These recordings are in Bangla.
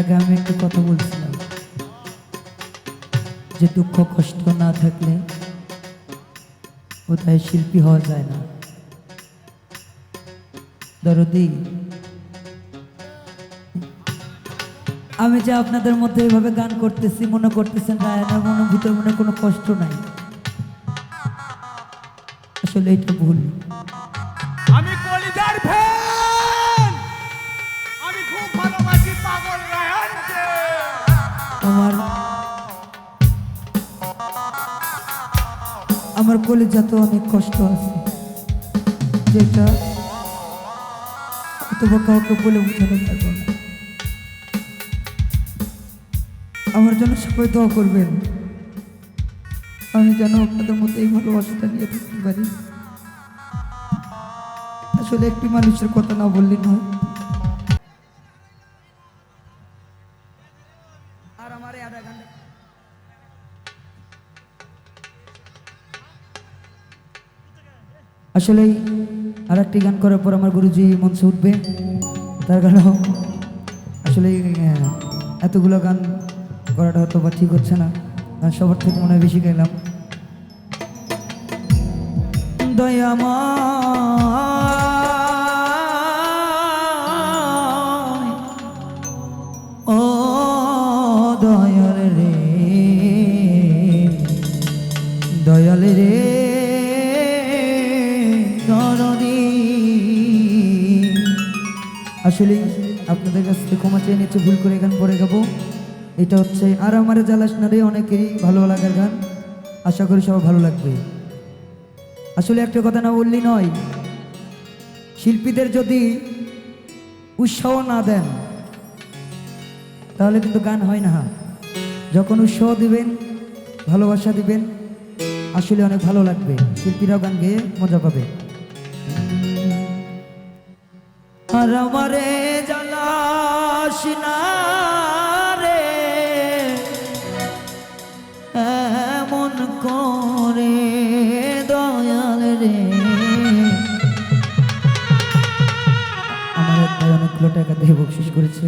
আগে আমি একটু কথা বলছিলাম। যে দুঃখ, কষ্ট না থাকলে কোথায় শিল্পী হওয়া যায় না। দরদি, আমি যে আপনাদের মধ্যে এভাবে গান করতেছি, মনে করতেছেন রায়নার মনে ভিতরে মনে কোনো কষ্ট নাই। আসলে এটা ভুল। আমার। আমার কলেজাতে অনেক কষ্ট আছে। যেটা অথবা কাউকে বলে বোঝানো পারব না আমার জন্য সবাই দোয়া করবেন। আমি যেন আপনাদের মতো এই ভালোবাসাটা নিয়ে থাকতে পারি। আসলে একটি মানুষের কথা না বললে নয়। আসলে আর একটি গান করার পর আমার গুরুজি মঞ্চে উঠবে। তার কারণ আসলে এতগুলো গান করাটা হয়তো বা ঠিক হচ্ছে না। গান সবার থেকে মনে হয় বেশি গেলাম দয়াময় ও দয়াল রে। ক্ষমা ভুল করে গান পরে গাবো। এটা হচ্ছে, আর আমার জ্বালাস না রে অনেকেরই ভালো লাগার গান। আশা করি সবার ভালো লাগবে। আসলে একটা কথা না বললি নয়, শিল্পীদের যদি উৎসাহ না দেন, তাহলে কিন্তু গান হয় না। যখন উৎসাহ দিবেন, ভালোবাসা দিবেন, আসলে অনেক ভালো লাগবে। শিল্পীরাও গান গেয়ে মজা পাবে। আর আমারে জ্বালাস না রে। এমন করে দয়াল রে। আমার এক ভাই অনেকগুলো টাকা দিয়ে বকশিস করেছে।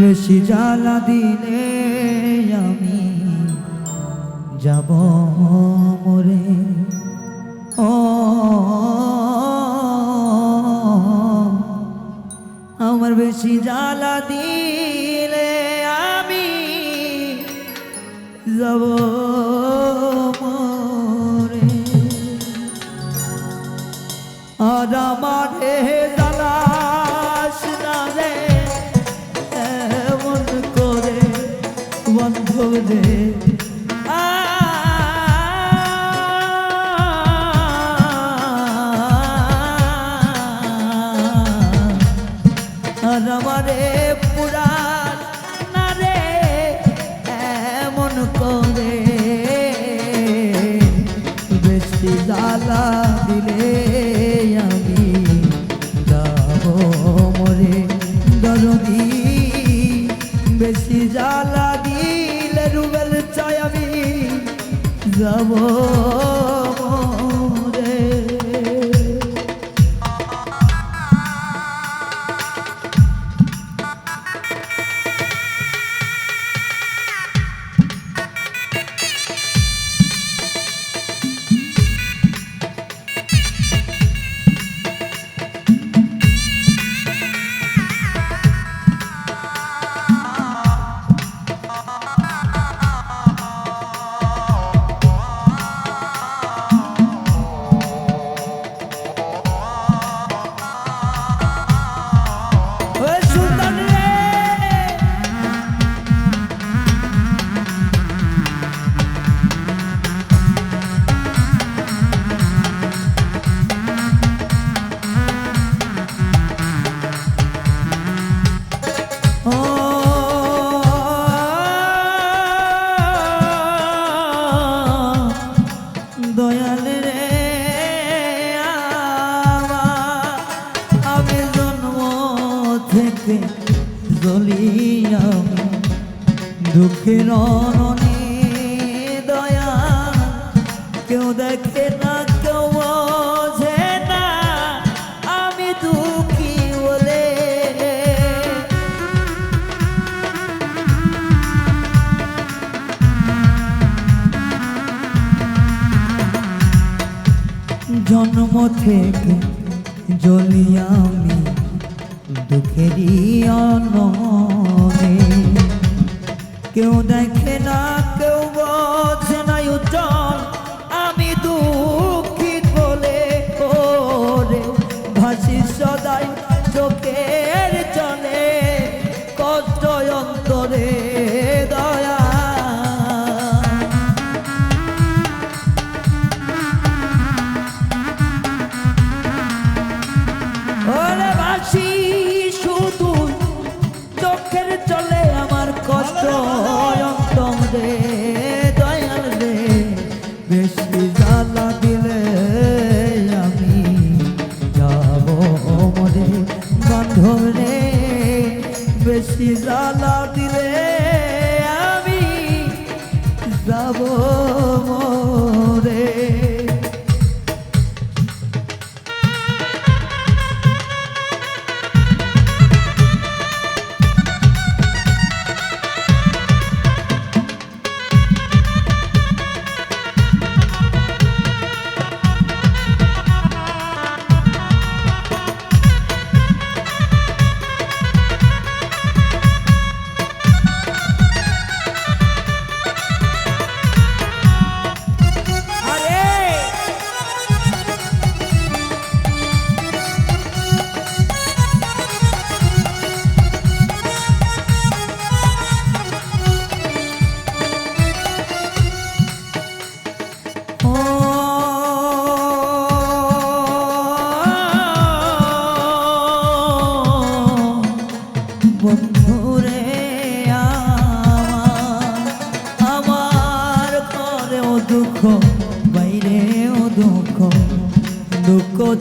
বেশি জ্বালা দিলে আমি যাব মরে। ও আমার বেশি জ্বালা দিলে আমি যাব মরে। আর আমার থেকে জ্বলি আমি দুঃখেরই অননে কেউ দেখে না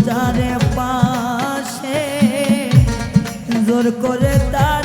দুঃখ পাশে জোর করে তাড়াইলে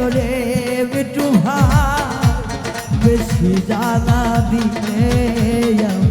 জোরে বিটু ভাই বেশি জানা দিলে আমি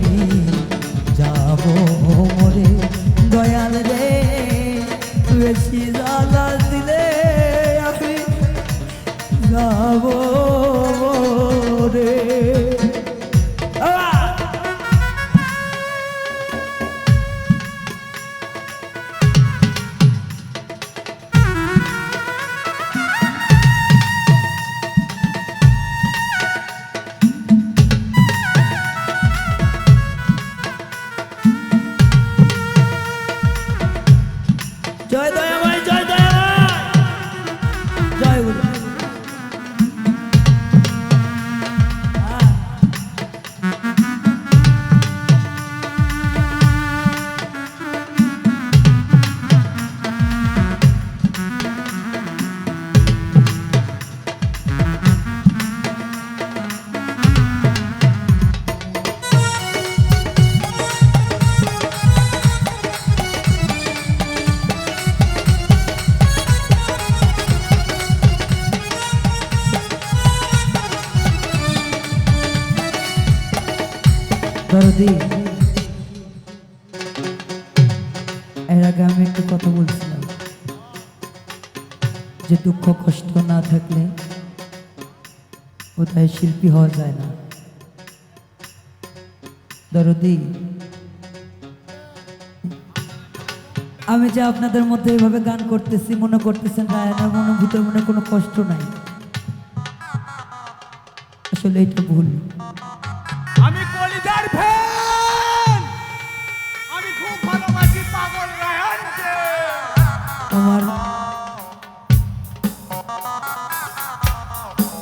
এর আগে আমি একটু কথা বলছিলাম যে দুঃখ, কষ্ট না থাকলে কোথায় শিল্পী হওয়া যায় না। দরদি, আমি যে আপনাদের মধ্যে এভাবে গান করতেছি, মনে করতেছেন রায়নের মনে ভিতরে মনে কোনো কষ্ট নাই। আসলে এটা ভুল। আমার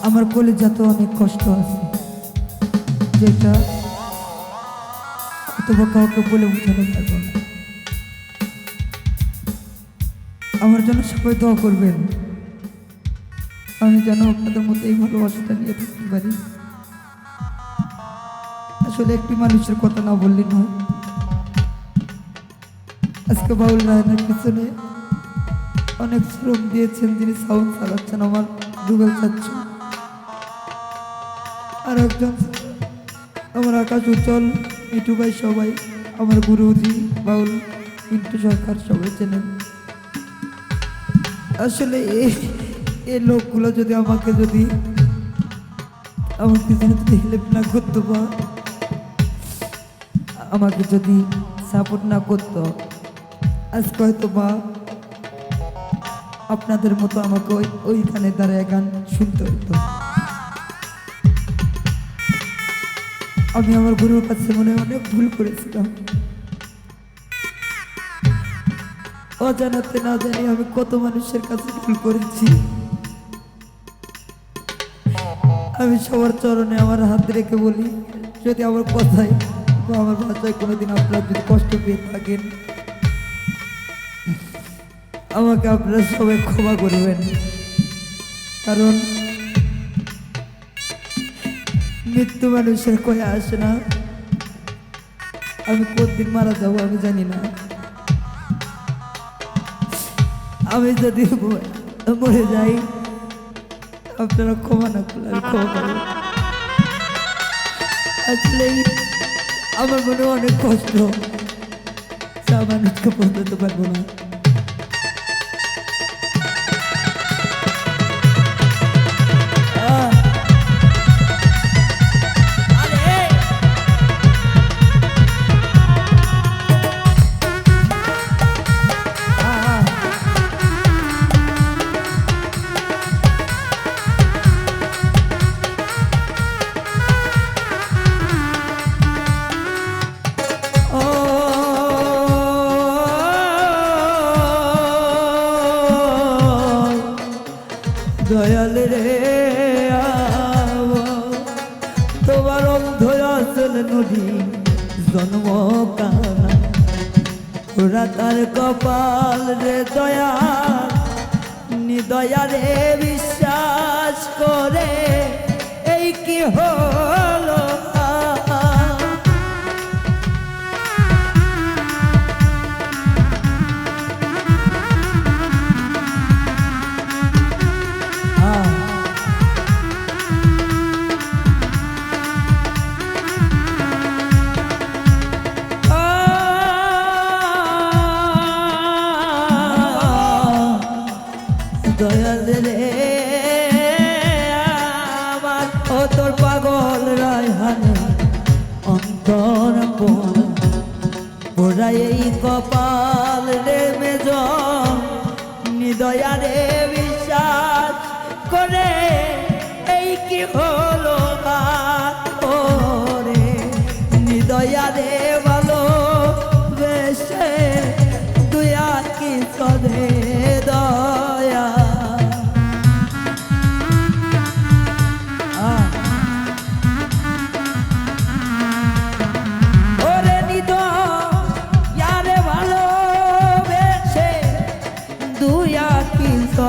আমার কলেজাতে অনেক কষ্ট আছে। যেটা অথবা কাউকে বলে বোঝানো যাবে না। আমার জন্য সবাই দোয়া করবেন। আমি যেন আপনাদের মধ্যে এই ভালোবাসাটা নিয়ে থাকতে পারি। আসলে একটি মানুষের কথা না বললে নয়। আজকে বাউল রায়নের পিছনে অনেক শ্রম দিয়েছেন, যিনি সাউন্ড চালাচ্ছেন, আমার রুবেল চাচ্ছু। আর একজন, আমার আকাশ উজ্জ্বল মিটু ভাই সবাই, আমার গুরুজি বাউল, মিন্টু সরকার সবাই চেনেন। আসলে এই এই লোকগুলো যদি আমাকে যদি আমার পিছনে যদি হেল্প না করতো বা আমাকে যদি সাপোর্ট না করতো, আজকে হয়তো বা আপনাদের মতো আমাকে ওই ওইখানে দাঁড়ায় গান শুনতে হতো আমি আমার গুরুর কাছে মনে অনেক ভুল করেছিলাম। অজানাতে না জানি আমি কত মানুষের কাছে ভুল করেছি। আমি সবার চরণে আমার হাত রেখে বলি, যদি আমার কথায় আমার ভাষায় কোনোদিন আপনারা যদি কষ্ট পেয়ে থাকেন আমাকে আপনারা সবাই ক্ষমা করবেন। কারণ মৃত্যু মানুষের কয়ে আসে না। আমি কতদিন মারা যাব আমি জানি না। আমি যদি মরে যাই, আপনারা ক্ষমা না করলে আমি ক্ষমা করব। আসলে আমার মনে অনেক কষ্ট। যা মানুষকে বোঝাতে পারব না। দয়াল রে তোমার অন্ধ নদী জন্ম কানা। ওরা তার কপাল রে দয়া নিদয়া রে বিশ্বাস করে। এই কি হলো অন্তর পোড়া এই কপাল রে মেজ নিদয়া রে বিশ্বাস করে এই কি হলো ও রে নিদয়া রে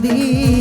these